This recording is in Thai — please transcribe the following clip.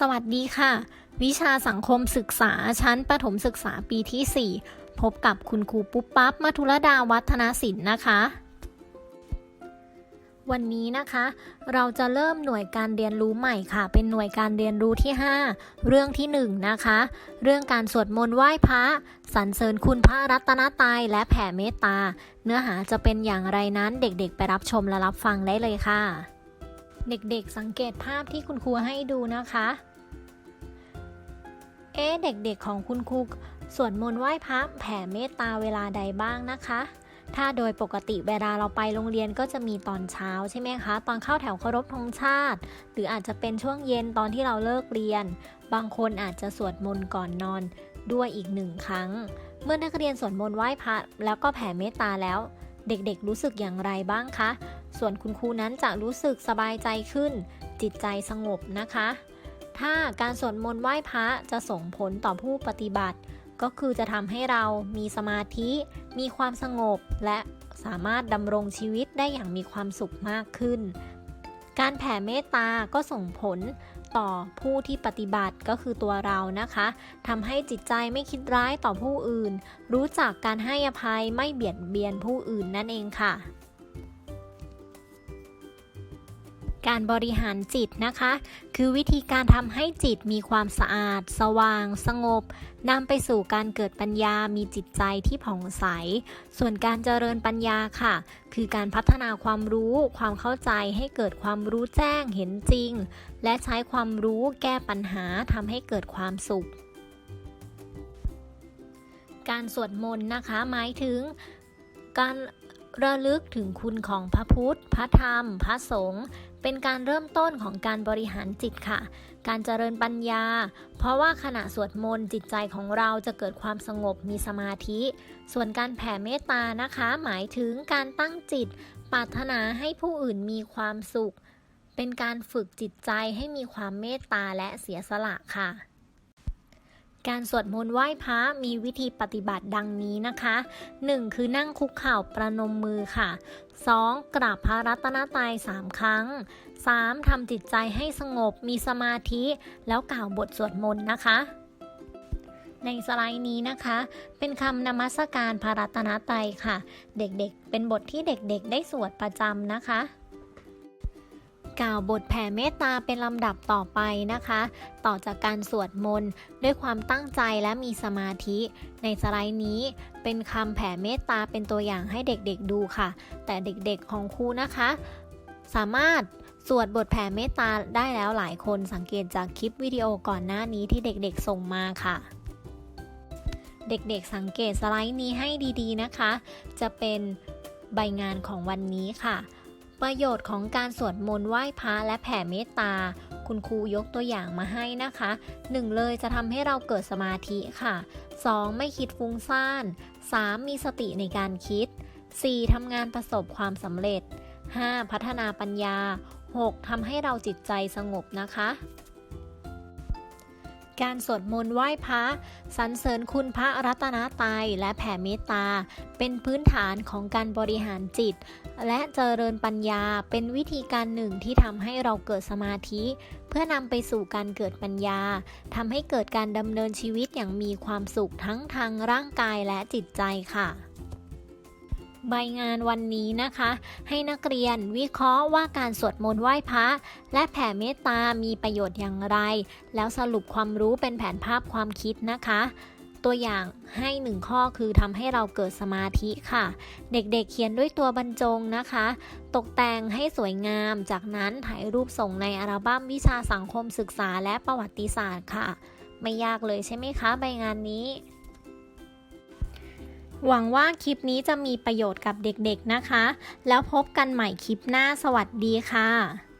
สวัสดีค่ะ วิชาสังคมศึกษาชั้นประถมศึกษาปีที่ 4 พบกับคุณครูปุ๊บปั๊บมัทุรดาวัฒนศิลป์นะคะ วันนี้นะคะ เราจะเริ่มหน่วยการเรียนรู้ใหม่ค่ะ เป็นหน่วยการเรียนรู้ที่ 5 เรื่องที่ 1 นะคะ เรื่องการสวดมนต์ไหว้พระสรรเสริญคุณพระรัตนตรัยและแผ่เมตตา เนื้อหาจะเป็นอย่างไรนั้นเด็กๆ ไปรับชมและรับฟังได้เลยค่ะ เด็กๆสังเกตภาพที่คุณครูให้ดูนะคะ เอ๊เด็กๆของคุณครูสวดมนต์ไหว้พระแผ่เมตตาเวลาใดบ้างนะคะ ถ้าโดยปกติเวลาเราไปโรงเรียนก็จะมีตอนเช้าใช่ไหมคะ ตอนเข้าแถวเคารพธงชาติ หรืออาจจะเป็นช่วงเย็นตอนที่เราเลิกเรียน บางคนอาจจะสวดมนต์ก่อนนอนด้วยอีกหนึ่งครั้ง เมื่อนักเรียนสวดมนต์ไหว้พระแล้วก็แผ่เมตตาแล้ว เด็กๆรู้สึกอย่างไรบ้างคะ ส่วนคุณครูนั้นจะรู้สึกสบายใจขึ้น จิตใจสงบนะคะ ถ้าการสวดมนต์ไหว้พระจะส่งผลต่อผู้ปฏิบัติ ก็คือจะทำให้เรามีสมาธิ มีความสงบ และสามารถดำรงชีวิตได้อย่างมีความสุขมากขึ้น การแผ่เมตตาก็ส่งผล ต่อผู้ที่ปฏิบัติก็คือตัวเรานะคะทำให้จิตใจไม่คิดร้ายต่อผู้อื่น รู้จักการให้อภัยไม่เบียดเบียนผู้อื่นนั่นเองค่ะ การบริหารจิตนะคะ คือวิธีการทำให้จิตมีความสะอาด สว่าง สงบนำไปสู่การเกิดปัญญามีจิตใจที่ผ่องใส ส่วนการเจริญปัญญาค่ะ คือการพัฒนาความรู้ ความเข้าใจให้เกิดความรู้แจ้งเห็นจริง และใช้ความรู้แก้ปัญหาทำให้เกิดความสุข การสวดมนต์นะคะหมายถึงการ ระลึกถึงคุณของพระพุทธ พระธรรม พระสงฆ์เป็นการเริ่มต้นของการบริหารจิตค่ะ การเจริญปัญญา เพราะว่าขณะสวดมนต์จิตใจของเราจะเกิดความสงบมีสมาธิ ส่วนการแผ่เมตตานะคะ หมายถึงการตั้งจิต ปรารถนาให้ผู้อื่นมีความสุข เป็นการฝึกจิตใจให้มีความเมตตาและเสียสละค่ะ การสวดมนต์ไหว้พระมีวิธีปฏิบัติดังนี้นะคะ 1. คือนั่งคุกเข่าประนมมือค่ะ 2. กราบพระรัตนตรัย3ครั้ง 3. ทำจิตใจให้สงบมีสมาธิ แล้วกล่าวบทสวดมนต์นะคะ ในสไลด์นี้นะคะ เป็นคำนมัสการพระรัตนตรัยค่ะ เด็กๆ เป็นบทที่เด็กๆ ได้สวดประจำนะคะ กล่าวบทแผ่เมตตาเป็นลำดับต่อไปนะคะ ต่อจากการสวดมนต์ด้วยความตั้งใจและมีสมาธิ ในสไลด์นี้เป็นคำแผ่เมตตาเป็นตัวอย่างให้เด็กๆดูค่ะ แต่เด็กๆของครูนะคะ สามารถสวดบทแผ่เมตตาได้แล้วหลายคนสังเกตจากคลิปวิดีโอก่อนหน้านี้ที่เด็กๆส่งมาค่ะ เด็กๆสังเกตสไลด์นี้ให้ดีๆนะคะ จะเป็นใบงานของวันนี้ค่ะ ประโยชน์ของการสวดมนต์ไหว้พระและแผ่เมตตา คุณครูยกตัวอย่างมาให้นะคะ 1. เลยจะทำให้เราเกิดสมาธิค่ะ 2. ไม่คิดฟุ้งซ่าน 3. มีสติในการคิด 4. ทำงานประสบความสำเร็จ 5. พัฒนาปัญญา 6. ทำให้เราจิตใจสงบนะคะ การสวดมนต์ไหว้พระสรรเสริญคุณพระรัตนตรัยและแผ่เมตตา เป็นพื้นฐานของการบริหารจิต และเจริญปัญญาเป็นวิธีการหนึ่งที่ทำให้เราเกิดสมาธิ เพื่อนำไปสู่การเกิดปัญญาทำให้เกิดการดำเนินชีวิตอย่างมีความสุขทั้งทางร่างกายและจิตใจค่ะ ใบงานวันนี้นะคะ ให้นักเรียนวิเคราะห์ว่าการสวดมนต์ไหว้พระและแผ่เมตตามีประโยชน์อย่างไร แล้วสรุปความรู้เป็นแผนภาพความคิดนะคะ ตัวอย่างให้หนึ่งข้อคือทำให้เราเกิดสมาธิค่ะ เด็กๆเเขียนด้วยตัวบรรจงนะคะ ตกแต่งให้สวยงาม จากนั้นถ่ายรูปส่งในอัลบั้มวิชาสังคมศึกษาและประวัติศาสตร์ค่ะ ไม่ยากเลยใช่ไหมคะ ใบงานนี้ หวังว่าคลิปนี้จะมีประโยชน์กับเด็กๆนะคะ แล้วพบกันใหม่คลิปหน้าสวัสดีค่ะ